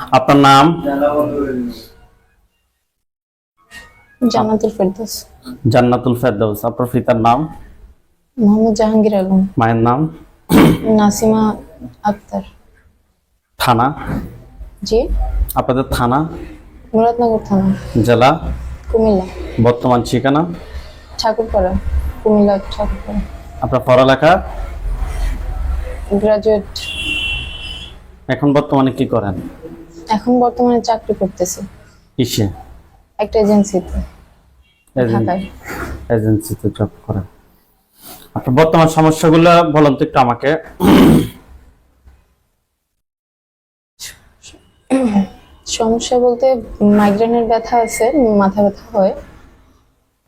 আপনার নাম? জান্নাতুল ফেরদৌস। জান্নাতুল ফেরদৌস। আপনার পিতার নাম? মোহাম্মদ জাহাঙ্গীর আলম। মায়ের নাম? নাসিমা আক্তার। থানা? জি। আপনাদের থানা? মুরাদনগর থানা। জেলা? কুমিল্লা। বর্তমান ঠিকানা? ঠাকুরপাড়া। কুমিল্লা ঠাকুরপাড়া। আপনার পড়ালেখা? গ্রাজুয়েট। এখন বর্তমানে কি করেন? এখন বর্তমানে চাকরি করতেছি। কিসে? একটা এজেন্সিতে ঢাকায়। এজেন্সিতে জব করেন। আপনার বর্তমান সমস্যাগুলো বলুন তো একটু আমাকে। সমস্যা বলতে মাইগ্রেনের ব্যথা আছে মাথা ব্যথা হয়।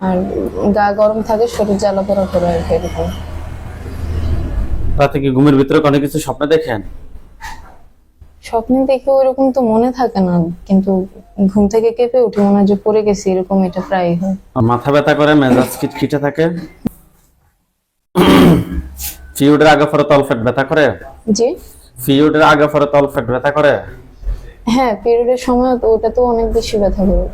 আর গা গরম থাকে শরীর জ্বালা পোড়া করে আর কি এরকম। রাতে কি ঘুমের ভিতরে কোনো কিছু স্বপ্ন দেখেন? স্বপ্নে দেখে ওইরকম তো মনে থাকে না কিন্তু ঘুম থেকে কেঁপে উঠে মনে হয় যে পড়ে গেছি এরকম এটা প্রায় হয়। মাথা ব্যথা করে মেজাজ খিটখিটে থাকে। ফিউডের আগে পরে তলফেট ব্যথা করে? জি? পিরিয়ডের আগে পরে তলফেট ব্যথা করে? হ্যাঁ পিরিয়ডের সময় তো ওটা তো অনেক বেশি ব্যথা করে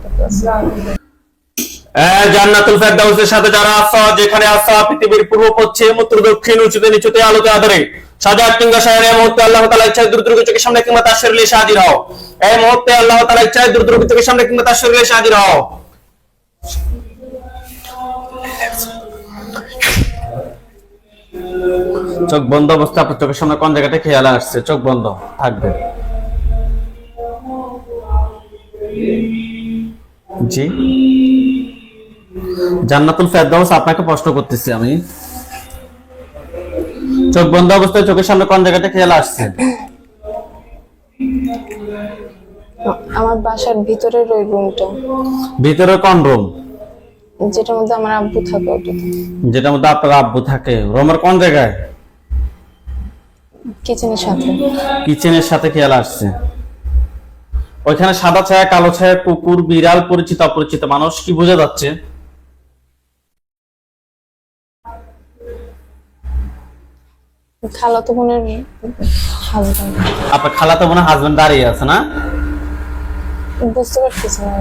জান্নাতুল ফেরদাউসের সাথে যারা আছো, যেখানে আছো, পৃথিবীর পূর্ব, পশ্চিম, উত্তর, দক্ষিণ, উঁচুতে, নিচুতে আলোতে আদরে। সাজা কিংবা শহরে মুহূর্তে আল্লাহ তাআলা ইচ্ছায় দূর দূর চোখের সামনে কিংবা তার শরীরে হাজির হও। এই মুহূর্তে আল্লাহ তাআলা ইচ্ছায় দূর দূর চোখের সামনে কিংবা তার শরীরে হাজির হও। চোখ বন্ধ অবস্থা, আপনার চোখের সামনে কোন জায়গাটা খেয়াল আসছে? চোখ বন্ধ, থাকবে। জি? জান্নাতুল ফেরদাউস আপনাকে প্রশ্ন করতেছি আমি। চোখ বন্ধ অবস্থায় চোখের সামনে কোন জায়গাটা খেয়াল আসছে? আমার বাসার ভিতরের ওই রুমটা ভিতরে কোন রুম যেটার মধ্যে আমার আব্বু থাকে ওটাতে যেটার মধ্যে আপনার আব্বু থাকে। রুমের কোন জায়গায়? কিচেনের সাথে। কিচেনের সাথে খেয়াল আসছে। ওইখানে সাদা ছায়া কালো ছায়া কুকুর বিড়াল পরিচিত অপরিচিত মানুষ কি বোঝা যাচ্ছে? খালাতো বোনের হাজবেন্ড আপনার খালাতো বোনের হাজবেন্ড দাঁড়িয়ে আছে না? বুঝতে পারতেছি না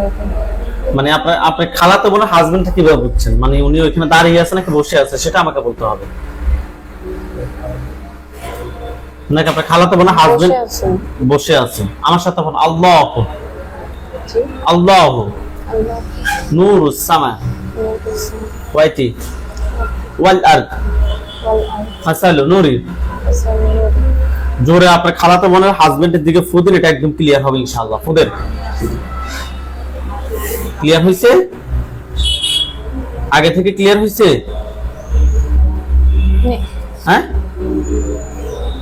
মানে আপনার আপনার খালাতো বোনের হাজবেন্ডটা কীভাবে বুঝছেন? মানে উনি ওইখানে দাঁড়িয়ে আছে নাকি বসে আছে? সেটা আমাকে বলতে হবে। নাকি আপনার খালাতো বোনের হাজবেন্ড বসে আছে? আমার সাথে বলুন আল্লাহ। আল্লাহ। নূর সামা। ওয়াইতি ওয়াল আরদ ওয়াল আর হাসালু নূরি আসসালামু জোরে আপনার খালাতো বোনের হাজবেন্ডের দিকে ফুদেন এটা একদম ক্লিয়ার হবে ইনশাআল্লাহ। ক্লিয়ার হয়েছে আগে থেকে ক্লিয়ার হয়েছে হ্যাঁ?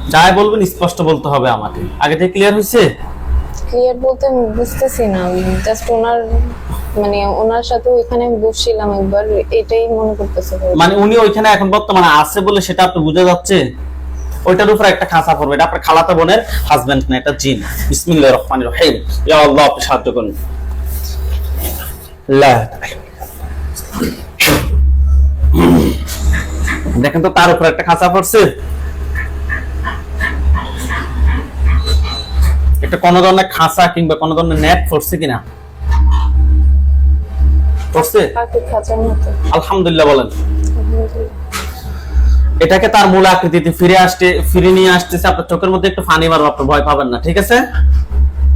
যাই বলবেন স্পষ্ট বলতে হবে আমাকে। আগে থেকে ক্লিয়ার হয়েছে ক্লিয়ার বলতে বুঝতেছি না। জাস্ট ওনার মানে ওনার সাথে ওইখানে বসছিলাম একবার, এটাই মনে করতেছে মানে উনি ওইখানে এখন বর্তমানে আছে বলে সেটা আপনি বুঝে যাচ্ছে? ওইটার উপর একটা খাঁচা পড়বে। এটা আপনার খালাতো বোনের না, এটা জিন। বিসমিল্লাহির রহমানির রহিম। ইয়া আল্লাহ, আপনি সাহায্য করুন। দেখেন তো তার উপর একটা খাঁচা পড়ছে। একটা কোন ধরনের খাঁচা কিংবা কোন ধরনের নেট পড়ছে কিনা? পড়ছে? আলহামদুলিল্লাহ বলেন। এটাকে তার মূল আকৃতিতে ফিরে আসতে ফিরে নিয়ে আসতেছে। আপনার চোখের মধ্যে একটু ফানি মারবো আপনি ভয় পাবেন না ঠিক আছে?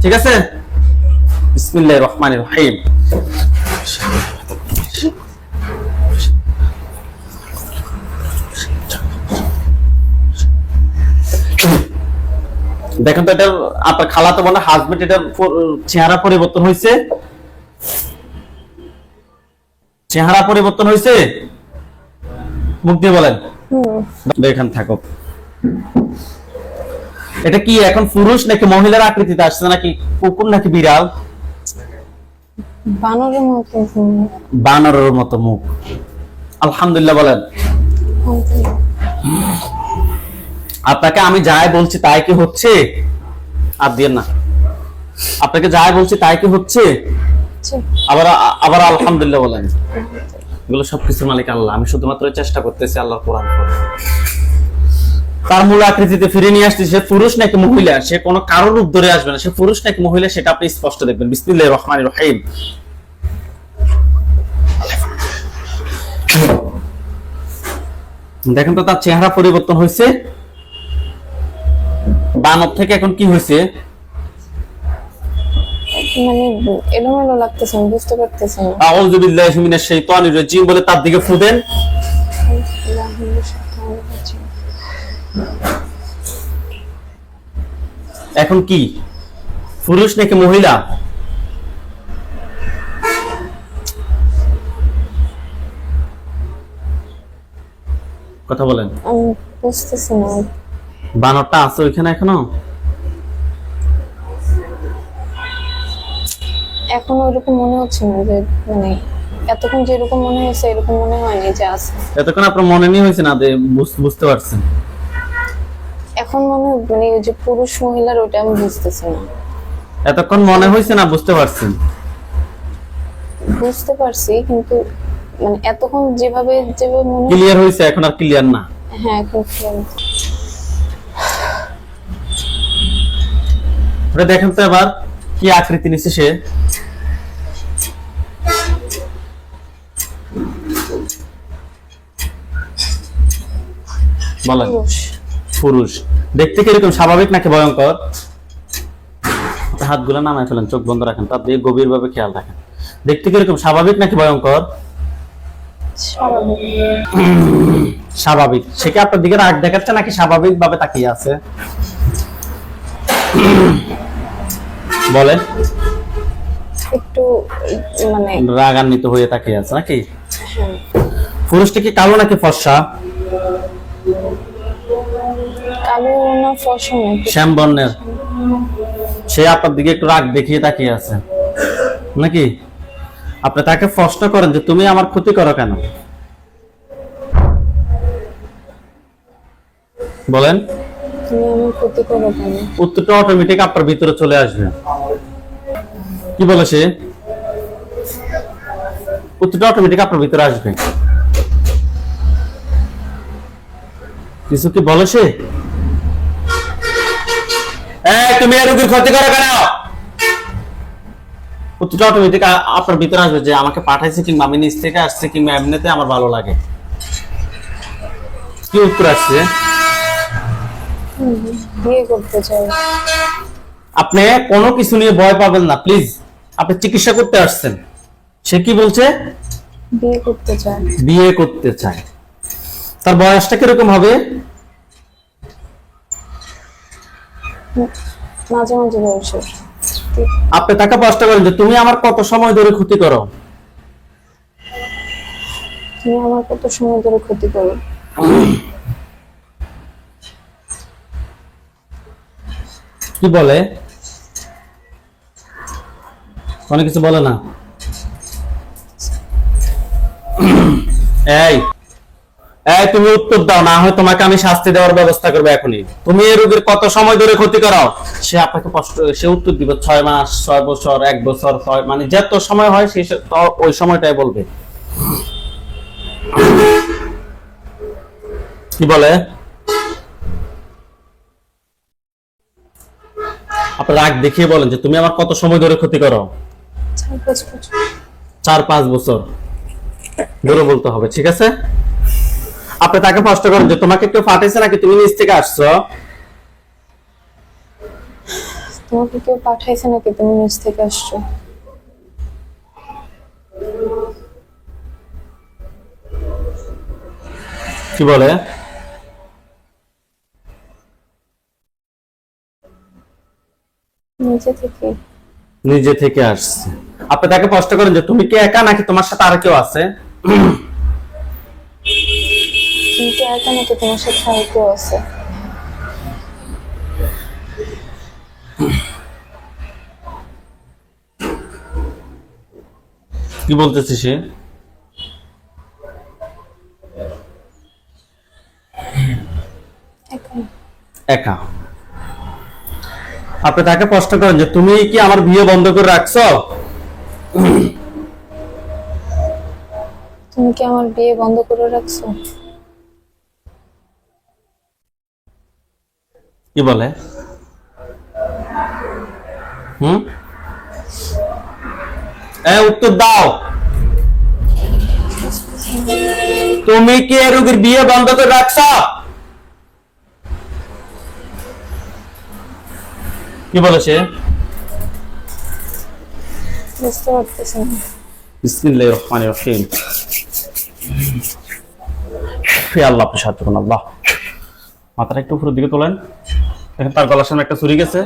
ঠিক আছে? বিসমিল্লাহির রহমানির রহিম। দেখেন তো এটা আপনার খালাতো বোনের হাজবেন্ড এটার চেহারা পরিবর্তন হয়েছে। চেহারা পরিবর্তন হয়েছে? মুখ দিয়ে বলেন। এখানে থাকো। এটা কি এখন পুরুষ নাকি মহিলার আকৃতিতে আসছে নাকি কুকুর নাকি বিড়াল? বানরের মতো বানরের মতো মুখ। আলহামদুলিল্লাহ বলেন। আপনাকে আমি যাই বলছি তাই কি হচ্ছে? আর দিয়ে না। আপনাকে যাই বলছি তাই কি হচ্ছে? আবার আবার আলহামদুলিল্লাহ বলেন। এগুলো সবকিছুর মালিক আল্লাহ। আমি শুধুমাত্র চেষ্টা করতেছি আল্লাহর কোরআন তার মূল আকৃতিতে ফিরে নিয়ে আসছে সে পুরুষ নাকি মহিলা? সে কোনো কারও রূপ ধরে আসবে না। সে পুরুষ নাকি মহিলা সেটা আপনি স্পষ্ট দেখবেন। বিসমিল্লাহির রহমানির রহিম। দেখেন তো তার চেহারা পরিবর্তন হয়েছে। বানর থেকে এখন কি হয়েছে? মানে এলোমেলো লাগতেছে আমি বুঝতে পারতেছি না। আউযু বিল্লাহি মিনাশ শাইতানির রাজিম বলে তার দিকে ফু দেন। এখন কি? পুরুষ নাকি মহিলা? কথা বলেন। আমি বুঝতেছি না। বানরটা আছে ওইখানে এখনও? এখন ওইরকম মনে হচ্ছে না যে মানে এতক্ষণ যেরকম মনে হয়েছে এরকম মনে হয়নি যে আছে। এতক্ষণ আপনার মনে নিয়ে হয়েছে না যে বুঝতে পারছেন? এখন মনে মানে যে পুরুষ মহিলার ওটা আমি বুঝতেছি না। এতক্ষণ মনে হয়েছে না বুঝতে পারছেন? বুঝতে পারছি কিন্তু মানে এতক্ষণ যেভাবে যেভাবে মনে ক্লিয়ার হয়েছে এখন আর ক্লিয়ার না। হ্যাঁ এখন clear। ওটা দেখেন তো এবার কি আকৃতি নিচ্ছে সে। বলেন। পুরুষ। দেখতে কীরকম স্বাভাবিক নাকি ভয়ঙ্কর? হাতগুলো নামায় ফেলেন চোখ বন্ধ রাখেন তার দিয়ে গভীর ভাবে খেয়াল রাখেন। দেখতে কীরকম স্বাভাবিক নাকি ভয়ঙ্কর? স্বাভাবিক। স্বাভাবিক। সে কি আপনার দিকে রাগ দেখাচ্ছে নাকি স্বাভাবিক ভাবে তাকিয়ে আছে? বলেন। একটু মানে রাগান্বিত হয়ে তাকিয়ে আছে নাকি? হ্যাঁ। পুরুষটা কি কালো নাকি ফর্সা? কালো না ফসল নাকি শ্যাম বর্ণের। সে আপনার দিকে একটু রাগ দেখিয়ে তাকিয়ে আছে। নাকি? আপনি তাকে প্রশ্ন করেন যে তুমি আমার ক্ষতি করো কেন? বলেন। উত্তরটা অটোমেটিক আপনার ভিতরে চলে আসবে। কি বলে সে? উত্তরটা অটোমেটিক আপনার ভিতরে আসবে। কিছু কি বলে সে? তুমি রোগীর ক্ষতি করো কেন? উত্তরটা অটোমেটিক আপনার ভিতরে আসবে যে আমাকে পাঠাইছে কিংবা আমি নিচ থেকে আসছে কিংবা এমনিতে আমার ভালো লাগে। কি উত্তর আসছে? বিয়ে করতে চাই। আপনি কোনো কিছু নিয়ে ভয় পাবেন না প্লিজ আপনি চিকিৎসা করতে আসছেন। সে কি বলছে? বিয়ে করতে চাই বিয়ে করতে চায়। তার বয়সটা কীরকম হবে? মাঝে মাঝে বয়সের। আপনি তাকে প্রশ্ন করেন যে তুমি আমার কত সময় ধরে ক্ষতি করো? তুমি আমার কত সময় ধরে ক্ষতি করো? কি বলে? অনেক কিছু বলে না। এই এই তুমি উত্তর দাও, না হয় তোমাকে আমি শাস্তি দেওয়ার ব্যবস্থা করব এখনই। তুমি এই রোগীর কত সময় ধরে ক্ষতি করাও সে আপনাকে কষ্ট, সে উত্তর দিবে ছয় মাস, ছয় বছর, এক বছর, ছয় মানে যত সময় হয় সেই ওই সময়টাই বলবে। কি বলে? আপনি রাগ দেখিয়ে বলেন যে তুমি আমার কত সময় ধরে ক্ষতি করো। চার পাঁচ বছর। ধরে বলতে হবে ঠিক আছে? আপনি তাকে প্রশ্ন করেন যে তোমাকে কেউ পাঠাইছে নাকি? তুমি নিচ থেকে আসছো? তোমাকে কেউ পাঠাইছে নাকি? তুমি নিজ থেকে আসছো। কি বলে? নিজে থেকে। নিজে থেকে আসছে। আপনি তাকে প্রশ্ন করেন যে তুমি কি একা নাকি তোমার সাথে আর কেউ আছে? কি একা নাকি তোমার সাথে আর কেউ আছে? কি বলতেছে সে? একা। আপনি তাকে প্রশ্ন করেন যে তুমি কি আমার বিয়ে বন্ধ করে রাখছো? তুমি কি আমার বিয়ে বন্ধ করে রাখছো? কি বলে? হুম? এ উত্তর দাও। তুমি কি রোগীর বিয়ে বন্ধ করে রাখছ? কি বলেছে? বুঝতে পারতেছি না। বিসমিল্লাহির রহমানির রহিম। আল্লাহ আপনি সাহায্য করুন আল্লাহ। মাথাটা একটু উপরের দিকে তোলেন। দেখেন তার গলার সামনে একটা চুরি গেছে।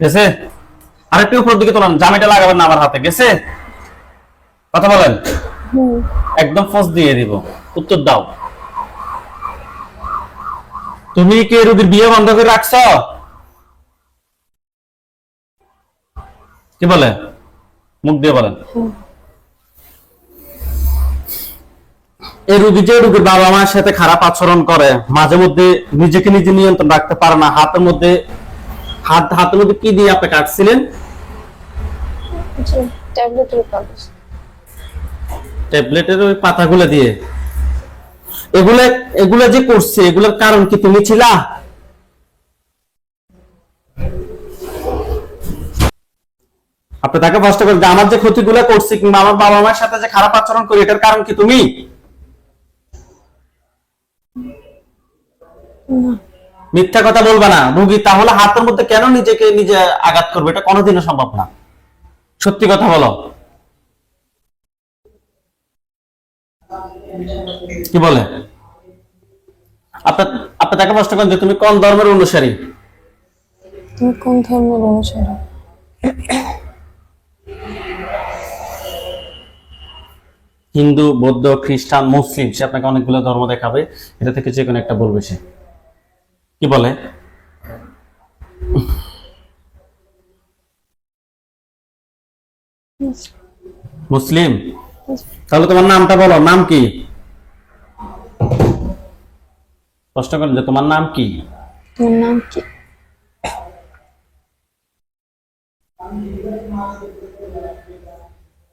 গেছে? আরেকটু উপরের দিকে তোলেন। জামিটা লাগাবেন না আমার হাতে। গেছে? কথা বলেন। একদম ফস দিয়ে দিব। উত্তর দাও। তুমি কি রোগীর বিয়ে বন্ধ করে রাখছ? কি বলে? মুখ দিয়ে বলেন। এই রোগী যে রোগীর বাবা মায়ের সাথে খারাপ আচরণ করে মাঝে মধ্যে নিজেকে নিজে নিয়ন্ত্রণ রাখতে পারে না হাতের মধ্যে হাত হাতের মধ্যে কি দিয়ে আপনি কাটছিলেন? ট্যাবলেটের ওই পাতাগুলো দিয়ে। এগুলো এগুলো যে করছে এগুলোর কারণ কি তুমি ছিলা? আপনি তাকে কষ্ট করে যে আমার যে ক্ষতিগুলো করছি কিংবা আমার বাবা মায়ের সাথে যে খারাপ আচরণ করি এটার কারণ কি তুমি? মিথ্যা কথা বলবা না। রুগী তাহলে হাতের মধ্যে কেন নিজেকে নিজে আঘাত করবে? এটা কোনোদিনও সম্ভব না। সত্যি কথা বলো। কি বলে? আপনার আপনি তাকে প্রশ্ন করেন যে তুমি কোন ধর্মের অনুসারী? তুমি কোন ধর্মের অনুসারী? হিন্দু বৌদ্ধ খ্রিস্টান মুসলিম সে আপনাকে অনেকগুলো ধর্ম দেখাবে। এটা থেকে যে কোনো একটা বলবে সে। কি বলে? মুসলিম? তাহলে তোমার নামটা বলো নাম কি? প্রশ্ন করেন যে তোমার নাম কি? তোমার নাম কি?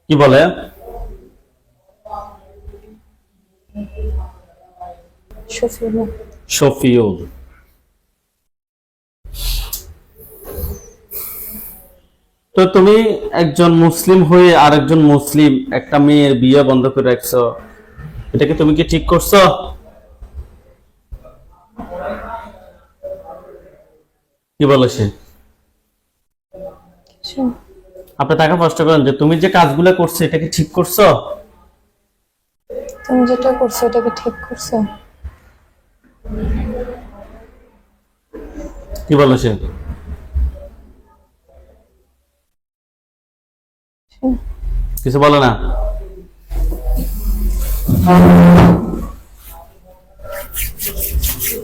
কি বলে? শফিউল। তো তুমি একজন মুসলিম হয়ে আরেকজন মুসলিম একটা মেয়ের বিয়ে বন্ধ করে রাখছো এটাকে তুমি কি ঠিক করছ? কি বলে সে? আপনি তাকে প্রশ্ন করেন যে তুমি যে কাজগুলো করছ এটা কি ঠিক করছ? তুমি যেটা করছ, এটাকে ঠিক করছ? কি বলে সে কিছু বলে না?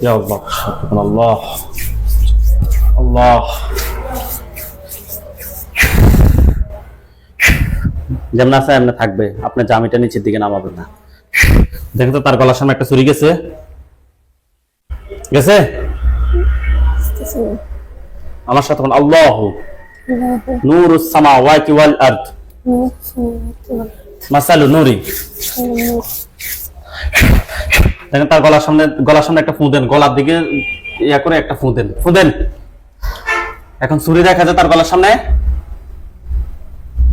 ইয়া আল্লাহ আল্লাহ আল্লাহ। যেমন আছে এমনি থাকবে আপনার জামিটা নিচের দিকে নামাবেন না। দেখেন তো তার গলার সামনে একটা চুরি গেছে। গেছে? আমার সাথে আল্লাহ নূর সামাওয়াতি ওয়াল আরদ। মাসালু নূরি। দেখেন তার গলার সামনে গলার সামনে একটা ফুঁ দেন গলার দিকে ইয়া করে একটা ফুঁ দেন। ফুঁ দেন। এখন ছুরি দেখা যায় তার গলার সামনে?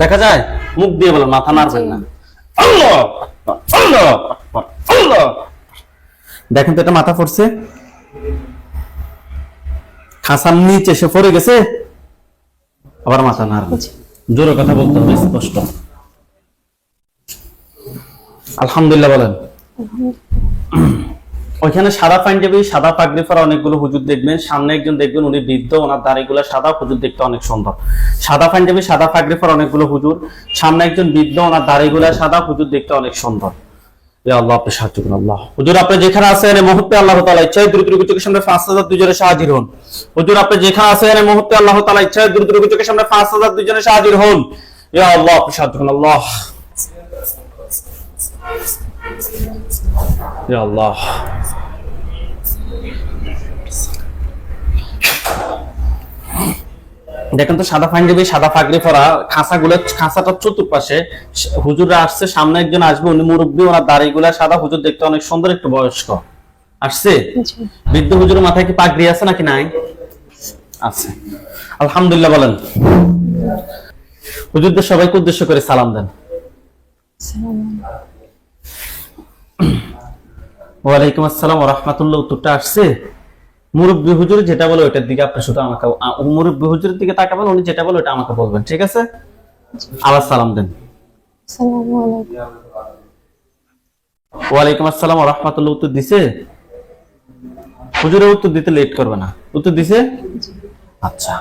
দেখা যায়? মুখ দিয়ে বলেন মাথা নাড়বেন না। আল্লাহ দেখেন তো এটা মাথা পড়ছে। খাসার নিচে, সে পড়ে গেছে। আবার মাথা না জোরে কথা বলতে হবে, স্পষ্ট। আলহামদুলিল্লাহ বলেন। ওইখানে সাদা পাঞ্জাবি সাদা পাগড়ি পরা অনেকগুলো হুজুর দেখবেন। সামনে একজন দেখবেন, উনি বৃদ্ধ, ওনার দাড়িগুলো সাদা, হুজুর দেখতে অনেক সুন্দর। সাদা পাঞ্জাবি সাদা পাগড়ি পরা অনেকগুলো হুজুর। সামনে একজন বৃদ্ধ, ওনার দাড়িগুলো সাদা, হুজুর দেখতে অনেক সুন্দর। আল্লাহ সাহায্য হুজুর যেখানে মুহূর্তে আল্লাহ সামনে পাঁচ হাজার দুজনে হন। যেখানে মুহূর্তে আল্লাহ সামনে পাঁচ হাজার দুজনে হন। আল্লাহ আল্লাহ। ইয়া আল্লাহ দেখেন তো সাদা পাঞ্জাবি সাদা পাগড়ি পরা খাঁচাগুলো খাঁচাটার চতুর্পাশে। হুজুররা আসছে সামনে একজন আসবে উনি মুরব্বী ওনার দাড়িগুলা সাদা। হুজুর দেখতে অনেক সুন্দর একটু বয়স্ক। আসছে? বৃদ্ধ হুজুরের মাথায় কি পাগড়ি আছে নাকি নাই? আছে। আলহামদুলিল্লাহ বলেন। হুজুরদের সবাইকে উদ্দেশ্য করে সালাম দেন। ওয়ালাইকুম আসসালাম রহমাতুল্লাহ। উত্তরটা আসছে। মুরব্বী হুজুর যেটা বলে ওইটার দিকে আপনি শুধু আমাকে মুরব্বী হুজুরের দিকে তাকাবেন উনি যেটা বলে ওটা আমাকে বলবেন ঠিক আছে? আবার সালাম দেন। ওয়ালাইকুম আসসালাম রহমাতুল্লাহ। উত্তর দিছে? হুজুরের উত্তর দিতে লেট করবে না। উত্তর দিছে? আচ্ছা।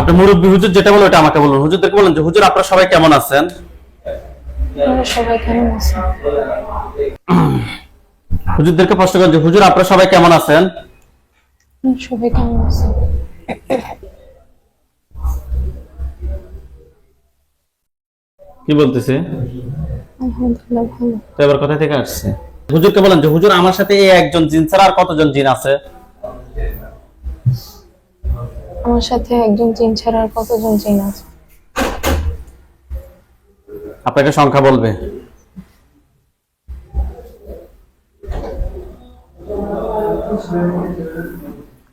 আপনি মুরব্বী হুজুর যেটা বলে ওটা আমাকে বলুন। হুজুরদেরকে বলেন যে হুজুর আপনারা সবাই কেমন আছেন? আপনারা সবাই কেমন আছেন? হুজুরদেরকে প্রশ্ন করেন যে হুজুর আপনারা সবাই কেমন আছেন? সবাই কেমন আছেন? কি বলতেছে? আলহামদুলিল্লাহ ভালো। তো এবার কোথা থেকে আসছে? হুজুরকে বলেন যে হুজুর আমার সাথে এই একজন জিন ছাড়া আর কতজন জিন আছে? আমার সাথে একজন জিন ছাড়া আর কতজন জিন আছে? আপনাকে সংখ্যা বলবে।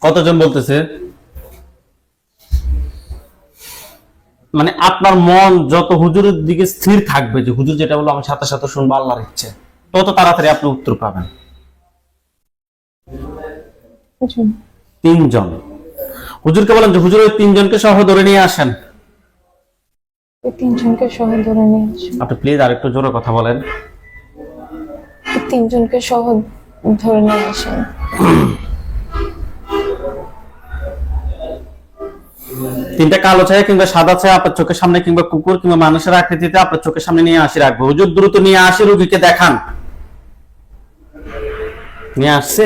কতজন বলতেছে? মানে আপনার মন যত হুজুরের দিকে স্থির থাকবে যে হুজুর যেটা বলল আমি সাথে সাথে শুনব আল্লাহর ইচ্ছে তত তাড়াতাড়ি আপনি উত্তর পাবেন। তিনজন। হুজুরকে বলেন যে হুজুর ওই তিনজনকে সহ ধরে নিয়ে আসেন। তিনজনকে সহ ধরে নিয়ে আসুন। আপনি প্লিজ আরেকটু জোরে কথা বলেন। তিনজনকে সহ ধরে নিয়ে আসেন। তিনটা কালো ছায়া কিংবা সাদা ছায়া আপনার চোখের সামনে কিংবা কুকুর কিংবা মানুষের আকৃতিতে আপনার চোখের সামনে নিয়ে আসি রাখব। হুজুর, দ্রুত নিয়ে আসি, রুগীকে দেখান। নিয়ে আসছে?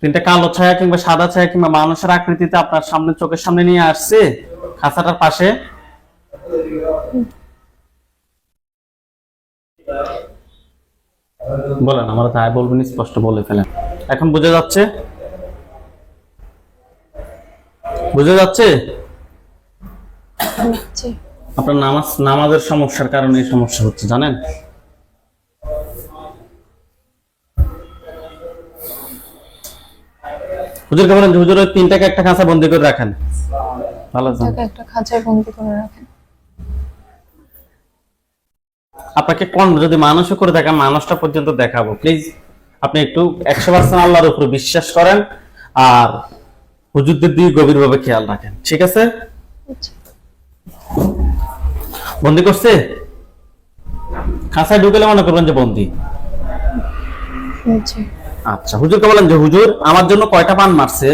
তিনটা কালো ছায়া কিংবা সাদা ছায়া কিংবা মানুষের আকৃতিতে আপনার সামনে, চোখের সামনে নিয়ে আসছে? খাঁচাটার পাশে? বলেন আমার তাই বলবেন স্পষ্ট বলে ফেলেন। এখন বুঝে যাচ্ছে? বুঝে যাচ্ছে? আপনার নামাজ নামাজের সমস্যার কারণে এই সমস্যা হচ্ছে জানেন? হুজুরকে বলেন যে হুজুর ওই তিনটাকে একটা খাঁচা বন্দি করে রাখেন। ভালো একটা খাঁচায় বন্দি করে রাখেন। আপনাকে কোন যদি মানুষও করে থাকেন মানুষটা পর্যন্ত দেখাবো। প্লিজ আপনি একটু একশো পার্সেন্ট আল্লাহর উপর বিশ্বাস করেন আর হুজুরদের দিকে গভীরভাবে খেয়াল রাখেন ঠিক আছে? আচ্ছা। বন্দি করছে? খাঁচায় ঢুকেলে মনে করবেন যে বন্দি। জি আচ্ছা হুজুরকে বলেন যে হুজুর আমার জন্য কয়টা পান মারছে?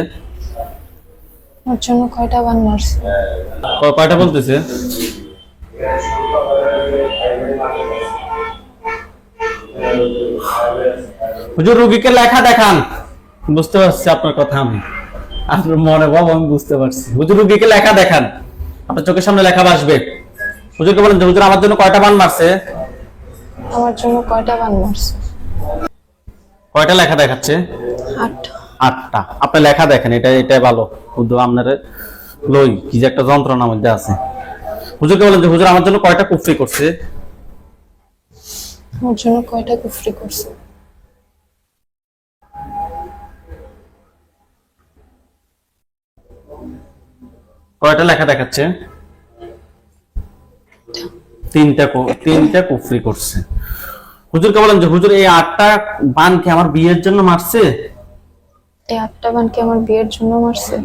ওর জন্য কয়টা বান মারছে? কয়টা বলতেছে? হুজুর রুগীকে লেখা দেখান। বুঝতে পারছি আপনার কথা আমি। আপনার মনে ভাব আমি বুঝতে পারছি। হুজুর রুগীকে লেখা দেখান। আপনার চোখের সামনে লেখা আসবে। হুজুরকে বলেন যে হুজুর আমার জন্য কয়টা বান মারছে? আমার জন্য কয়টা বান মারছে? কয়টা লেখা দেখাচ্ছে? আটটা। আটটা। আপনি লেখা দেখেন এটা এটাই ভালো। শুধু আপনার লই কি যে একটা যন্ত্রণার মধ্যে আছে। হুজুরকে বলেন যে হুজুর আমার জন্য কয়টা কুফরি করছে? আমার জন্য কয়টা কুফরি করছে? কয়টা লেখা দেখাচ্ছে? তিনটা। তিনটা কুফরি করছে। হুজুরকে বলেন যে হুজুর এই আটটা বান কি আমার বিয়ের জন্য মারছে? এই আটটা বান কি আমার বিয়ের জন্য মারছে?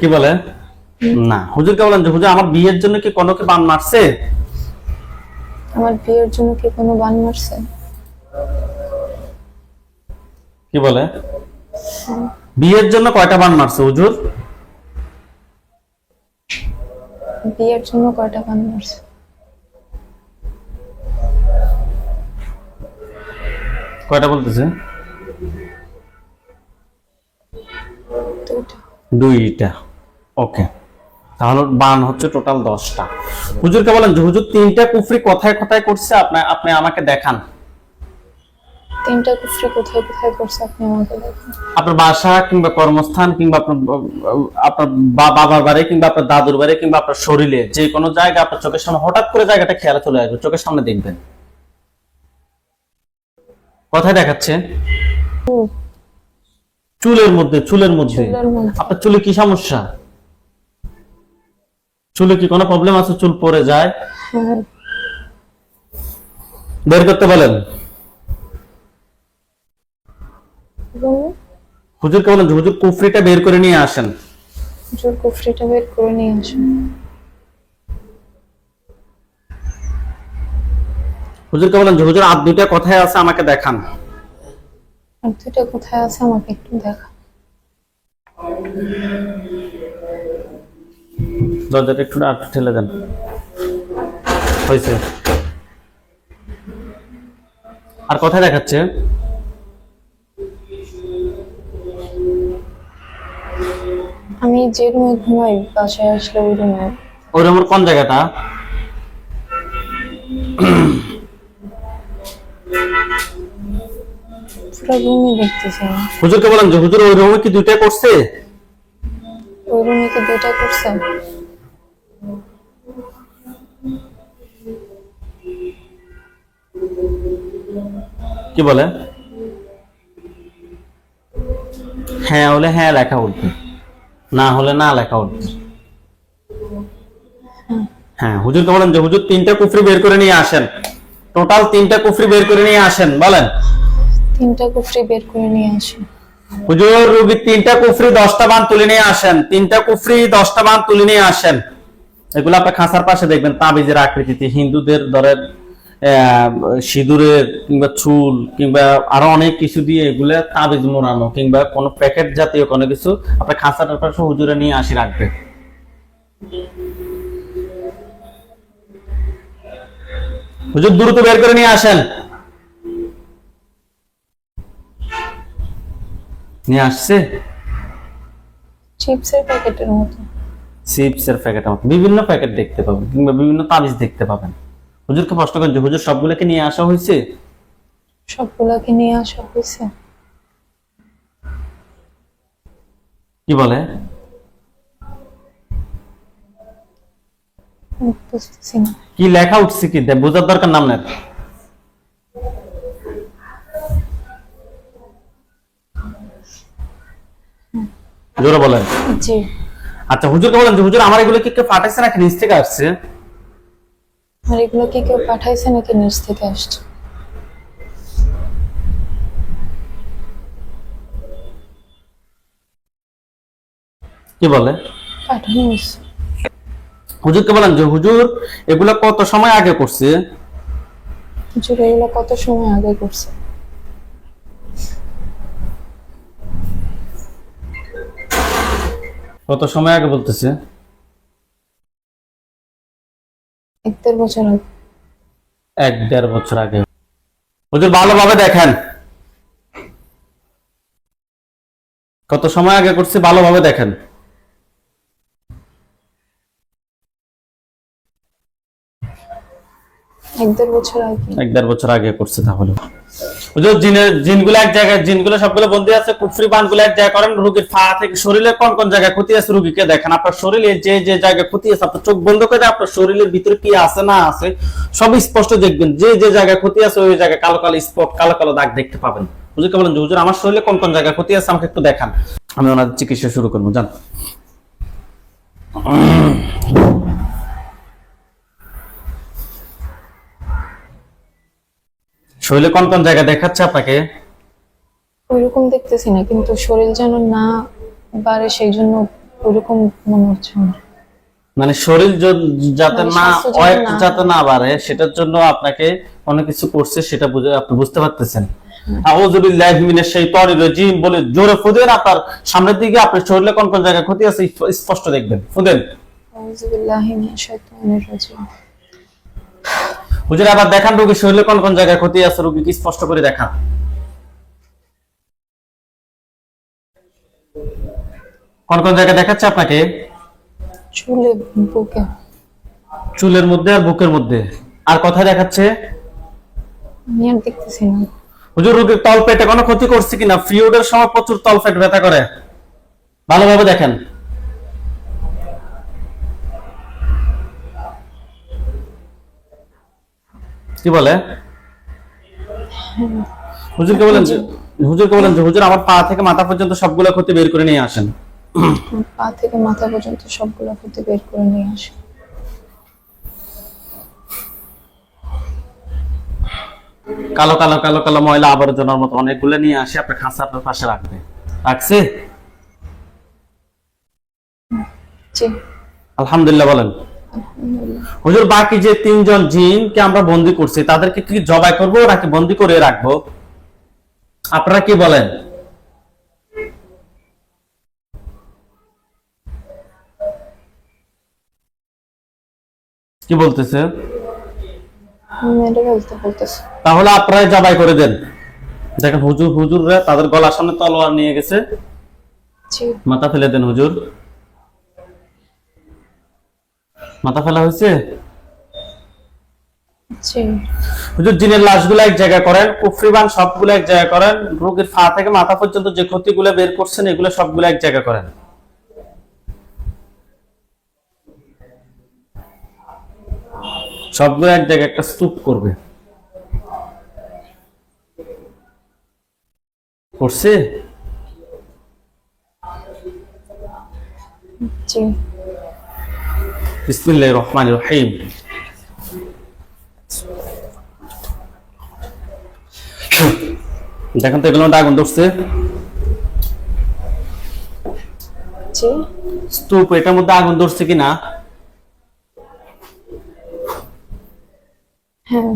কি বলে? না। হুজুরকে বলেন যে হুজুর আমার বিয়ের জন্য কি কোনো কি বান মারছে? আমার বিয়ের জন্য কি কোনো বান মারছে? কি বলে? বিয়ের জন্য কয়টা বান মারছে হুজুর? বিয়ের জন্য কয়টা বান মারছে? কয়টা বলতেছে? দুইটা। দুইটা। ওকে। তাহলে বান হচ্ছে টোটাল দশটা। হুজুরকে বলেন যে হুজুর তিনটা কুফরি কোথায় কোথায় করছে? আপনি আপনি আমাকে দেখান। তিনটা কুফরি কোথায় কোথায় করছে আপনি আমাকে দেখুন। আপনার বাসা কিংবা কর্মস্থান কিংবা আপনার আপনার বাবার বাড়ি কিংবা আপনার দাদুর বাড়ি কিংবা আপনার শরীরে যে কোনো জায়গা আপনার চোখের সামনে হঠাৎ করে জায়গাটা খেয়ালে চলে আসবে চোখের সামনে দেখবেন। কোথায় দেখাচ্ছে? চুলের মধ্যে চুলের মধ্যে। চুলের মধ্যে। আপনার চুলে কি সমস্যা? চুলে কি কোনো প্রবলেম আছে? চুল পরে যায়? বের করতে বলেন। হুজুরকে বলেন হুজুর কুফরিটা বের করে নিয়ে আসেন। জোর কুফরিটা বের করে নিয়ে আসুন। হুজুরকে বলেন হুজুর আর দুইটা কথায় আছে আমাকে দেখান। আর দুইটা কোথায় আছে আমাকে একটু দেখা দরজাটা একটু আর ঠেলে দেন। হয়েছে। আর কোথায় দেখাচ্ছে আমি যে রুমে ঘুমাই বাসায় আসলে ওই রুমে ওই রুমের কোন জায়গাটা? পুরো রুমই দেখতেছি হুজুরকে বলেন যে হুজুর ওই রুমে কি দুইটা করছে? ওই রুমে কি দুইটা করছে? কি বলে? হ্যাঁ হলে হ্যাঁ লেখা উঠবে। না হলে না লেখা উঠবে। হ্যাঁ হুজুরকে বলেন যে হুজুর তিনটা কুফরি বের করে নিয়ে আসেন। টোটাল তিনটা কুফরি বের করে নিয়ে আসেন বলেন। তিনটা কুফরি বের করে নিয়ে আসুন। হুজুর রুগীর তিনটা কুফরি দশটা বান তুলে নিয়ে আসেন। তিনটা কুফরি দশটা বান তুলে নিয়ে আসেন। এগুলো আপনার খাঁচার পাশে দেখবেন তাবিজের আকৃতিতে। হিন্দুদের আহ, সিঁদুরের কিংবা চুল কিংবা আরও অনেক কিছু দিয়ে এগুলো তাবিজ মোড়ানো কিংবা কোনো প্যাকেট জাতীয় কোনো কিছু আপনার খাঁচাটার পাশে হুজুরে নিয়ে আসি রাখবে। হুজুর দ্রুত বের করে নিয়ে আসেন। নিয়ে আসছে? চিপসের প্যাকেটের মতো। চিপসের প্যাকেট মতো। বিভিন্ন প্যাকেট দেখতে পাবেন কিংবা বিভিন্ন তাবিজ দেখতে পাবেন। হুজুরকে প্রশ্ন করেন যে হুজুর সবগুলোকে নিয়ে আসা হয়েছে? সবগুলোকে নিয়ে আসা হয়েছে। কি বলে? কি লেখা উঠছে কি? বোঝার দরকার নাম নেই। জোরে বলেন। জি। আচ্ছা হুজুরকে বলেন যে হুজুর আমার এগুলো কি পাঠাইছে নাকি নিচ থেকে আসছে? আর এগুলো কি কেউ পাঠাইছে নাকি নিচ থেকে আসছে? কি বলে? পাঠানো হয়েছে। হুজুরকে বলেন যে হুজুর এগুলো কত সময় আগে করছে? হুজুর এগুলো কত সময় আগে করছে? কত সময় আগে বলতেছে? এক দেড় বছর আগে। এক দেড় বছর আগে। হুজুর ভালোভাবে দেখেন। কত সময় আগে করছি ভালোভাবে দেখেন। এক দেড় বছর আগে। এক দেড় বছর আগে করছে তাহলে। জিনের জিনগুলো এক জায়গায় জিনগুলো সবগুলো বন্দি আছে, কুফরি বানগুলো এক জায়গায় করেন, রুগীর পা থেকে শরীরের কোন কোন জায়গায় ক্ষতি আছে রুগীকে দেখেন। আপনার শরীরে যে যে জায়গায় ক্ষতি আছে, আপনার চোখ বন্ধ করে আপনার শরীরের ভিতরে কি আছে না আছে, সব স্পষ্ট দেখবেন। যে যে জায়গায় ক্ষতি আছে, ওই জায়গায় কালো কালো স্পট, কালো কালো দাগ দেখতে পাবেন। হুজুরকে বলেন হুজুর, আমার শরীরে কোন কোন জায়গায় ক্ষতি আছে, আমাকে একটু দেখান। আমি ওনাদের চিকিৎসা শুরু করব জান শরীরে কোন কোন জায়গায় দেখাচ্ছে আপনাকে? ওইরকম দেখতেছি না কিন্তু শরীর যেন না বাড়ে সেই জন্য ওইরকম মনে হচ্ছে আমার। মানে শরীর যাতে মানে না ওয়েট না- যাতে না বাড়ে সেটার জন্য আপনাকে অনেক কিছু করছে সেটা বুঝে আপনি বুঝতে পারতেছেন। আউযুবিল্লাহি মিনাশ শাইতানির রাজিম বলে জোরে ফুদেন আপনার সামনের দিকে আপনার শরীরে কোন কোন জায়গায় ক্ষতি আছে স্পষ্ট দেখবেন ফুদেন। আউযুবিল্লাহি মিনাশ শাইতানির রাজিম। হুজুর আবার দেখান রোগীর শরীরে কোন কোন জায়গায় ক্ষতি আছে রোগীকে স্পষ্ট করে দেখান। কোন কোন জায়গায় দেখাচ্ছে আপনাকে? চুলে বুকে। চুলের মধ্যে আর বুকের মধ্যে। আর কথা দেখাচ্ছে? আমি আর দেখতেছি না। হুজুর রোগীর তল পেটে কোনো ক্ষতি করছে কিনা? পিরিয়ডের সময় প্রচুর তল পেট ব্যথা করে। ভালোভাবে দেখেন। কি বলে? হুজুরকে বলেন যে হুজুরকে বলেন যে হুজুর আমার পা থেকে মাথা পর্যন্ত সবগুলো ক্ষতি বের করে নিয়ে আসেন। পা থেকে মাথা পর্যন্ত সবগুলো ক্ষতি বের করে নিয়ে আসে কালো কালো কালো কালো ময়লা আবর্জনার মতো অনেকগুলো নিয়ে আসে আপনার খাঁচা আপনার পাশে রাখবে রাখছে? আলহামদুলিল্লাহ বলেন। হুজুর বাকি যে তিনজন জিনকে আমরা বন্দি করছি তাদেরকে কি জবাই করব নাকি বন্দি করে রাখব? আপনারা কি বলেন? কি বলতেছে? মেরে বলতে বলতেছে। তাহলে আপনারা জবাই করে দেন। দেখেন হুজুর হুজুররা তাদের গলার সামনে তলোয়ার নিয়ে গেছে। জি। মাথা ফেলে দেন হুজুর। মাথা ফেলা হয়েছে? হুজুর জিনের লাশগুলো এক জায়গায় করেন কুফরিবান সবগুলো এক জায়গায় করেন রোগীর পা থেকে মাথা পর্যন্ত যে ক্ষতিগুলো বের করছেন এগুলো সবগুলো এক জায়গায় করেন। সবগুলো এক জায়গায় একটা স্তূপ করবে। করছে? জি। বিসমিল্লাহ রহমান রহিম। দেখেন তো এগুলো আগুন ধরছে। স্তূপ এটার মধ্যে আগুন ধরছে কিনা? হ্যাঁ।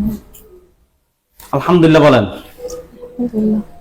আলহামদুলিল্লাহ বলেন। আলহামদুলিল্লাহ।